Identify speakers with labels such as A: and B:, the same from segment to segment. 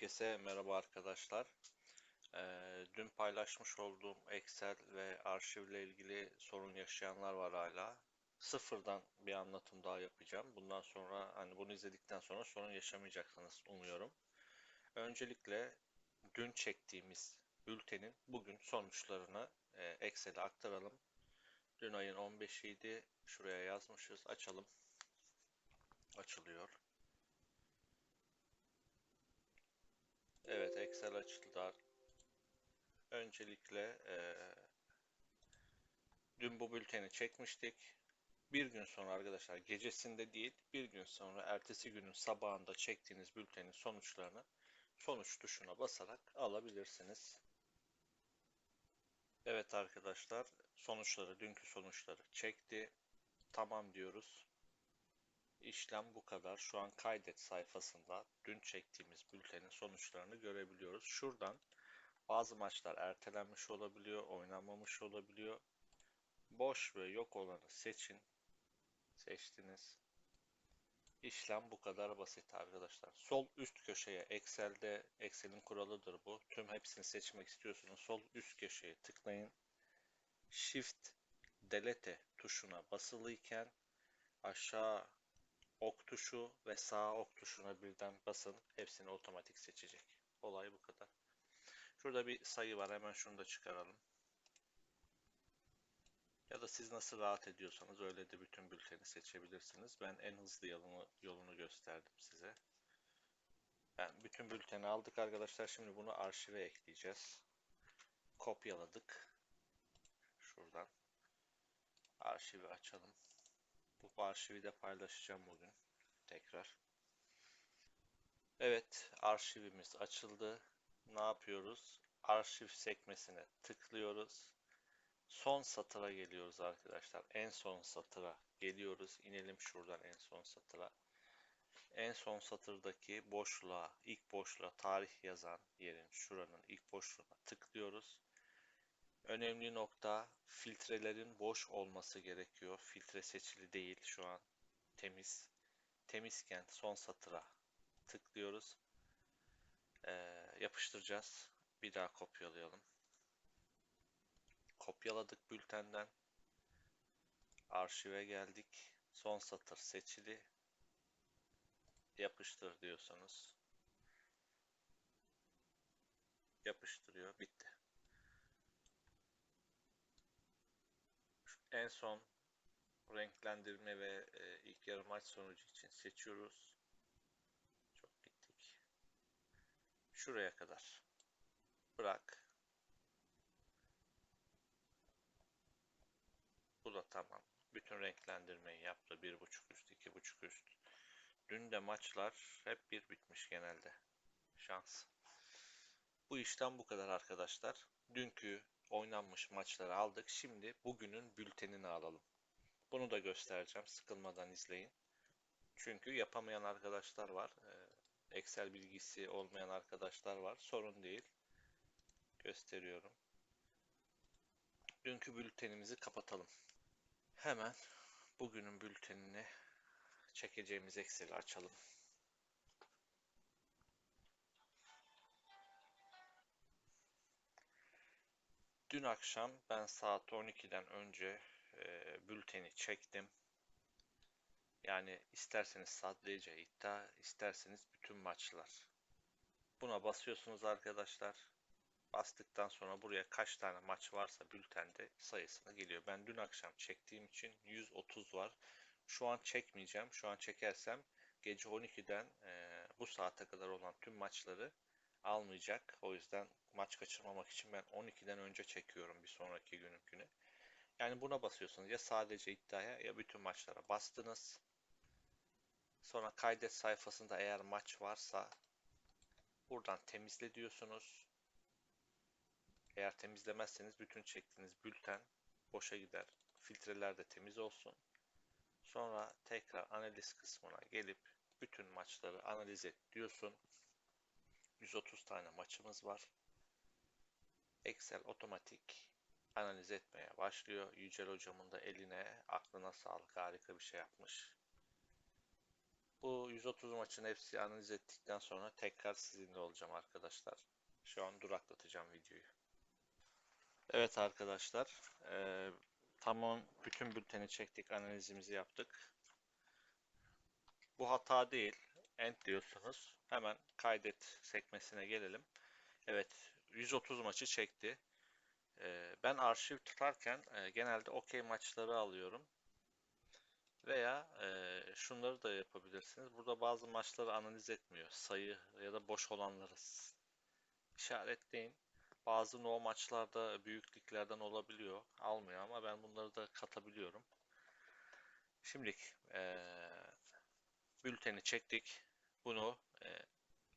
A: Herkese merhaba arkadaşlar. Ee, dün paylaşmış olduğum Excel ve arşivle ilgili sorun yaşayanlar var hala. Sıfırdan bir anlatım daha yapacağım. Bundan sonra hani bunu izledikten sonra sorun yaşamayacaksınız umuyorum. Öncelikle dün çektiğimiz bültenin bugün sonuçlarını e, Excel'e aktaralım. Dün ayın 15'iydi. Şuraya yazmışız. Açalım. Açılıyor. Evet Excel açıldı. Öncelikle eee, dün bu bülteni çekmiştik. Bir gün sonra arkadaşlar gecesinde değil bir gün sonra ertesi günün sabahında çektiğiniz bültenin sonuçlarını sonuç tuşuna basarak alabilirsiniz. Evet arkadaşlar sonuçları dünkü sonuçları çekti. Tamam diyoruz. İşlem bu kadar. Şu an kaydet sayfasında dün çektiğimiz bültenin sonuçlarını görebiliyoruz. Şuradan bazı maçlar ertelenmiş olabiliyor, oynanmamış olabiliyor. Boş ve yok olanı seçin. Seçtiniz. İşlem bu kadar basit arkadaşlar. Sol üst köşeye Excel'de Excel'in kuralıdır bu. Tüm hepsini seçmek istiyorsunuz. Sol üst köşeye tıklayın. Shift Delete tuşuna basılıyken aşağı ok tuşu ve sağ ok tuşuna birden basın. Hepsini otomatik seçecek. Olay bu kadar. Şurada bir sayı var. Hemen şunu da çıkaralım. Ya da siz nasıl rahat ediyorsanız öyle de bütün bülteni seçebilirsiniz. Ben en hızlı yolunu, yolunu gösterdim size. Ben bütün bülteni aldık arkadaşlar. Şimdi bunu arşive ekleyeceğiz. Kopyaladık. Şuradan. Arşivi açalım. Bu arşivi de paylaşacağım bugün. Tekrar. Evet, arşivimiz açıldı. Ne yapıyoruz? Arşiv sekmesine tıklıyoruz. Son satıra geliyoruz arkadaşlar. En son satıra geliyoruz. İnelim şuradan en son satıra. En son satırdaki boşluğa, ilk boşluğa tarih yazan yerin şuranın ilk boşluğuna tıklıyoruz. Önemli nokta filtrelerin boş olması gerekiyor. Filtre seçili değil şu an. Temiz. Temizken son satıra tıklıyoruz. Ee, yapıştıracağız. Bir daha kopyalayalım. Kopyaladık bültenden. Arşive geldik. Son satır seçili. Yapıştır diyorsanız. Yapıştırıyor. Bitti. En son renklendirme ve e, ilk yarı maç sonucu için seçiyoruz. Çok gittik. Şuraya kadar. Bırak. Bu da tamam. Bütün renklendirmeyi yaptı. Bir buçuk üst, iki buçuk üst. Dün de maçlar hep bir bitmiş genelde. Şans. Bu işten bu kadar arkadaşlar. Dünkü oynanmış maçları aldık. Şimdi bugünün bültenini alalım. Bunu da göstereceğim. Sıkılmadan izleyin. Çünkü yapamayan arkadaşlar var. Ee, Excel bilgisi olmayan arkadaşlar var. Sorun değil. Gösteriyorum. Dünkü bültenimizi kapatalım. Hemen bugünün bültenini çekeceğimiz Excel'i açalım. Dün akşam ben saat 12'den önce e, bülteni çektim. Yani isterseniz sadece iddia, isterseniz bütün maçlar. Buna basıyorsunuz arkadaşlar. Bastıktan sonra buraya kaç tane maç varsa bültende sayısına geliyor. Ben dün akşam çektiğim için 130 var. Şu an çekmeyeceğim. Şu an çekersem gece 12'den e, bu saate kadar olan tüm maçları almayacak. O yüzden maç kaçırmamak için ben 12'den önce çekiyorum bir sonraki gününkünü. Yani buna basıyorsunuz ya sadece iddiaya ya bütün maçlara bastınız. Sonra kaydet sayfasında eğer maç varsa buradan temizle diyorsunuz. Eğer temizlemezseniz bütün çektiğiniz bülten boşa gider. Filtreler de temiz olsun. Sonra tekrar analiz kısmına gelip bütün maçları analiz et diyorsun. 130 tane maçımız var. Excel otomatik analiz etmeye başlıyor. Yücel hocamın da eline, aklına sağlık. Harika bir şey yapmış. Bu 130 maçın hepsi analiz ettikten sonra tekrar sizinle olacağım arkadaşlar. Şu an duraklatacağım videoyu. Evet arkadaşlar, eee tamam bütün bülteni çektik, analizimizi yaptık. Bu hata değil, end diyorsunuz. Hemen kaydet sekmesine gelelim. Evet, 130 maçı çekti. Eee, ben arşiv tutarken eee, genelde okey maçları alıyorum. Veya eee, şunları da yapabilirsiniz. Burada bazı maçları analiz etmiyor. Sayı ya da boş olanları işaretleyin. Bazı no maçlarda büyük liglerden olabiliyor. Almıyor ama ben bunları da katabiliyorum. Şimdilik eee, bülteni çektik. Bunu eee,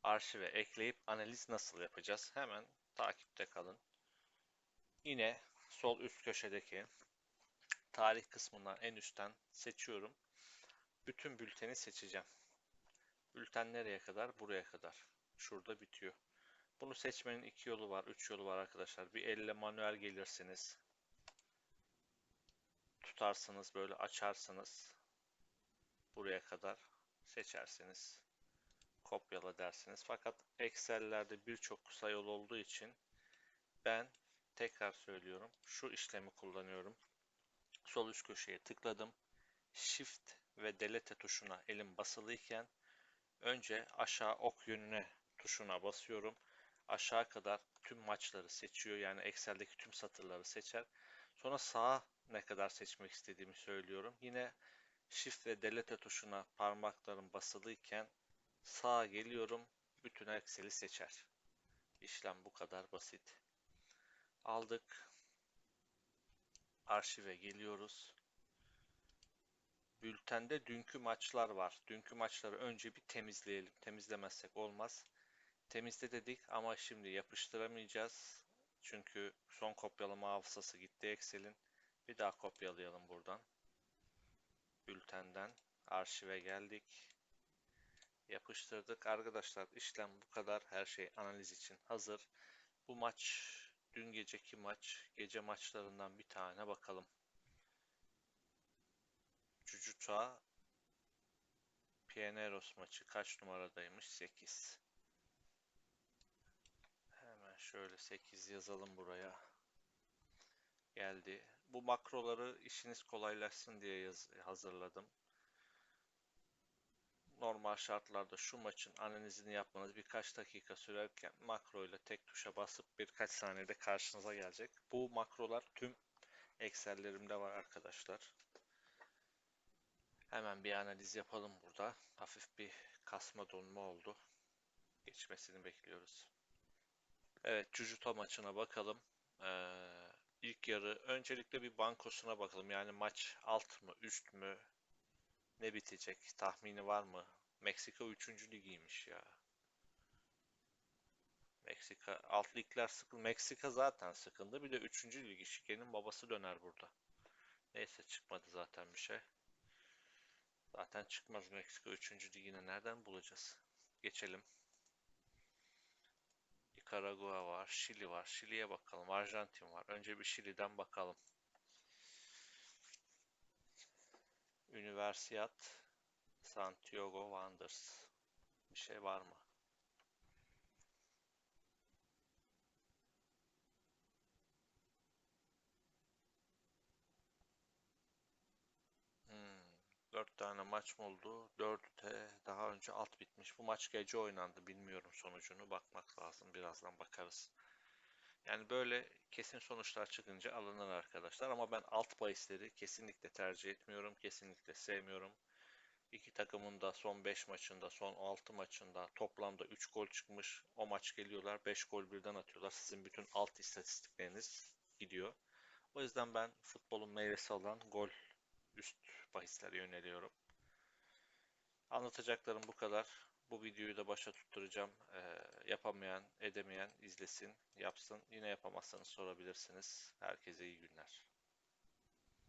A: arşive ekleyip analiz nasıl yapacağız? Hemen takipte kalın. Yine sol üst köşedeki tarih kısmından en üstten seçiyorum. Bütün bülteni seçeceğim. Bülten nereye kadar? Buraya kadar. Şurada bitiyor. Bunu seçmenin iki yolu var, üç yolu var arkadaşlar. Bir elle manuel gelirsiniz. Tutarsınız, böyle açarsınız. Buraya kadar seçersiniz. Kopyala dersiniz. Fakat Excel'lerde birçok kısa yol olduğu için ben tekrar söylüyorum. Şu işlemi kullanıyorum. Sol üst köşeye tıkladım. Shift ve Delete tuşuna elim basılıyken önce aşağı ok yönüne tuşuna basıyorum. Aşağı kadar tüm maçları seçiyor. Yani Excel'deki tüm satırları seçer. Sonra sağa ne kadar seçmek istediğimi söylüyorum. Yine Shift ve Delete tuşuna parmaklarım basılıyken sağa geliyorum. Bütün Excel'i seçer. İşlem bu kadar basit. Aldık. Arşive geliyoruz. Bültende dünkü maçlar var. Dünkü maçları önce bir temizleyelim. Temizlemezsek olmaz. Temizle dedik ama şimdi yapıştıramayacağız. Çünkü son kopyalama hafızası gitti Excel'in. Bir daha kopyalayalım buradan. Bültenden arşive geldik. Yapıştırdık. Arkadaşlar işlem bu kadar. Her şey analiz için hazır. Bu maç dün geceki maç. Gece maçlarından bir tane bakalım. Cucuta Pioneros maçı kaç numaradaymış? 8. Hemen şöyle 8 yazalım buraya. Geldi. Bu makroları işiniz kolaylaşsın diye hazırladım. Normal şartlarda şu maçın analizini yapmanız birkaç dakika sürerken makro ile tek tuşa basıp birkaç saniyede karşınıza gelecek. Bu makrolar tüm Excel'lerimde var arkadaşlar. Hemen bir analiz yapalım burada. Hafif bir kasma donma oldu. Geçmesini bekliyoruz. Evet, Cucuta maçına bakalım. Ee, ilk yarı öncelikle bir bankosuna bakalım. Yani maç alt mı, üst mü, ne bitecek? Tahmini var mı? Meksika 3. ligiymiş ya. Meksika alt ligler sıkıldı. Meksika zaten sıkıldı. Bir de 3. ligi şikenin babası döner burada. Neyse çıkmadı zaten bir şey. Zaten çıkmaz Meksika 3. ligine nereden bulacağız? Geçelim. Nikaragua var, Şili var. Şili'ye bakalım. Arjantin var. Önce bir Şili'den bakalım. Universidad Santiago Wanderers. Bir şey var mı? Hmm, 4 tane maç mı oldu? 4 de daha önce alt bitmiş. Bu maç gece oynandı. Bilmiyorum sonucunu. Bakmak lazım. Birazdan bakarız. Yani böyle kesin sonuçlar çıkınca alınır arkadaşlar. Ama ben alt bahisleri kesinlikle tercih etmiyorum. Kesinlikle sevmiyorum. İki takımın da son 5 maçında, son 6 maçında toplamda 3 gol çıkmış. O maç geliyorlar 5 gol birden atıyorlar. Sizin bütün alt istatistikleriniz gidiyor. O yüzden ben futbolun meyvesi olan gol üst bahislere yöneliyorum. Anlatacaklarım bu kadar. Bu videoyu da başa tutturacağım. Ee, yapamayan, edemeyen izlesin, yapsın. Yine yapamazsanız sorabilirsiniz. Herkese iyi günler.